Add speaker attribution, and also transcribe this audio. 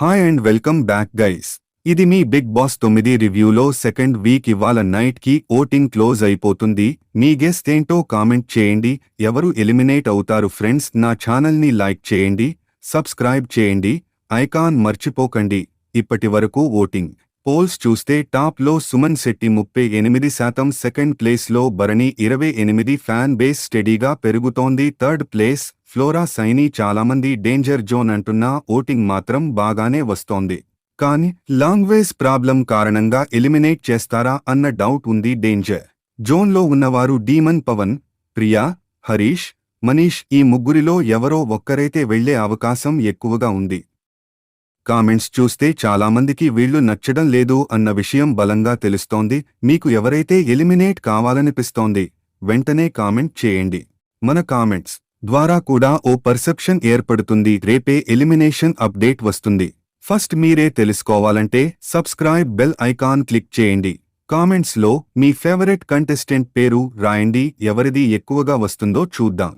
Speaker 1: Hi and welcome back guys ఇది మీ Bigg Boss తొమ్మిది రివ్యూలో సెకండ్ వీక్ ఇవాళ నైట్కి ఓటింగ్ క్లోజ్ అయిపోతుంది. మీ గెస్ట్ ఏంటో కామెంట్ చేయండి. ఎవరు ఎలిమినేట్ అవుతారు ఫ్రెండ్స్ నా ఛానల్ని లైక్ చేయండి. సబ్స్క్రైబ్ చేయండి. ఐకాన్ మర్చిపోకండి. ఇప్పటి వరకు ఓటింగ్ పోల్స్ చూస్తే టాప్లో సుమన్ శెట్టి ముప్పై ఎనిమిది శాతం సెకండ్ ప్లేస్లో భరణి ఇరవై ఎనిమిది ఫ్యాన్ బేస్ స్టడీగా పెరుగుతోంది. థర్డ్ ప్లేస్ ఫ్లోరా సైని చాలామంది డేంజర్ జోన్ అంటున్నా ఓటింగ్ మాత్రం బాగానే వస్తోంది. కానీ లాంగ్వేజ్ ప్రాబ్లం కారణంగా ఎలిమినేట్ చేస్తారా అన్న డౌట్ ఉంది డేంజర్. జోన్లో ఉన్నవారు డీమన్ పవన్ ప్రియా హరీష్ మనీష్ ఈ ముగ్గురిలో ఎవరో ఒక్కరైతే వెళ్ళే అవకాశం ఎక్కువగా ఉంది. కామెంట్స్ చూస్తే చాలామందికి వీళ్ళు నచ్చడం లేదు అన్న విషయం బలంగా తెలుస్తోంది. మీకు ఎవరైతే ఎలిమినేట్ కావాలనిపిస్తోంది వెంటనే కామెంట్ చేయండి. మన కామెంట్స్. ద్వారా కూడా ఓ పర్సెప్షన్ ఏర్పడుతుంది. రేపే ఎలిమినేషన్ అప్డేట్ వస్తుంది. ఫస్ట్ మీరే తెలుసుకోవాలంటే సబ్స్క్రైబ్ బెల్ ఐకాన్ క్లిక్ చేయండి. కామెంట్స్లో మీ ఫేవరెట్ కంటెస్టెంట్ పేరు రాయండి. ఎవరిది ఎక్కువగా వస్తుందో చూద్దాం.